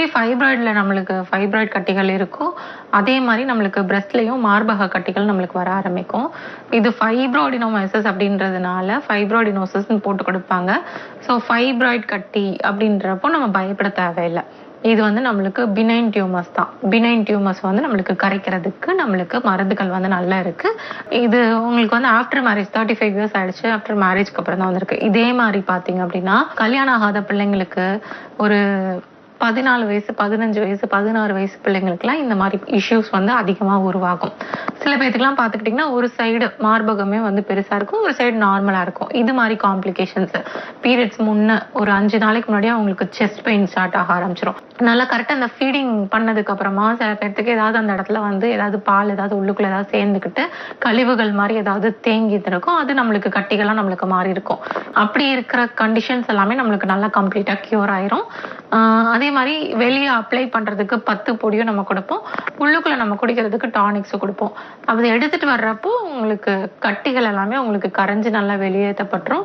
எப்படி ஃபைப்ராய்டில் நம்மளுக்கு ஃபைப்ராய்டு கட்டிகள் இருக்கோ அதே மாதிரி நம்மளுக்கு பிரஸ்ட்லேயும் மார்பக கட்டிகள் நம்மளுக்கு வர ஆரம்பிக்கும். இது ஃபைப்ராய்டினோமைசஸ் அப்படின்றதுனால ஃபைப்ராய்டினோசஸ்ன்னு போட்டு கொடுப்பாங்க. ஸோ ஃபைப்ராய்டு கட்டி அப்படின்றப்போ நம்ம பயப்பட தேவையில்லை. இது வந்து நம்மளுக்கு பினைன் டியூமர்ஸ் தான். பினைன் டியூமர்ஸ் வந்து நம்மளுக்கு கரைக்கிறதுக்கு நம்மளுக்கு மருந்துகள் வந்து நல்லா இருக்கு. இது உங்களுக்கு வந்து after marriage thirty five years ஆயிடுச்சு. ஆஃப்டர் மேரேஜ்க்கு அப்புறம் தான் வந்திருக்கு. இதே மாதிரி பார்த்தீங்க அப்படின்னா கல்யாணம் ஆகாத பிள்ளைங்களுக்கு ஒரு பதினாலு வயசு பதினஞ்சு வயசு பதினாறு வயசு பிள்ளைங்களுக்குலாம் இந்த மாதிரி இஷ்யூஸ் வந்து அதிகமாக உருவாகும். சில பேர்த்துக்குலாம் பார்த்துக்கிட்டிங்கன்னா ஒரு சைடு மார்பகமே வந்து பெருசாக இருக்கும் ஒரு சைடு நார்மலாக இருக்கும். இது மாதிரி காம்ப்ளிகேஷன்ஸ் பீரியட்ஸ் முன்ன ஒரு அஞ்சு நாளைக்கு முன்னாடியே அவங்களுக்கு செஸ்ட் பெயின் ஸ்டார்ட் ஆக ஆரம்பிச்சிடும் நல்லா கரெக்டாக அந்த ஃபீடிங் பண்ணதுக்கு அப்புறமா சில பேர்த்துக்கு ஏதாவது அந்த இடத்துல வந்து ஏதாவது பால் ஏதாவது உள்ளுக்குள்ள ஏதாவது சேர்ந்துக்கிட்டு கழிவுகள் மாதிரி ஏதாவது தேங்கி இருக்கும். அது நம்மளுக்கு கட்டிகளாக நம்மளுக்கு மாறி இருக்கும் அப்படி இருக்கிற கண்டிஷன்ஸ் எல்லாமே நம்மளுக்கு நல்லா கம்ப்ளீட்டாக க்யூர் ஆயிரும். அதே மாதிரி வெளியே அப்ளை பண்ணுறதுக்கு பத்து பொடியும் நம்ம கொடுப்போம். உள்ளுக்குள்ளே நம்ம குடிக்கிறதுக்கு டானிக்ஸும் கொடுப்போம். அதை எடுத்துகிட்டு வர்றப்போ உங்களுக்கு கட்டிகள் எல்லாமே உங்களுக்கு கரைஞ்சி நல்லா வெளியேற்றப்பட்டுரும்.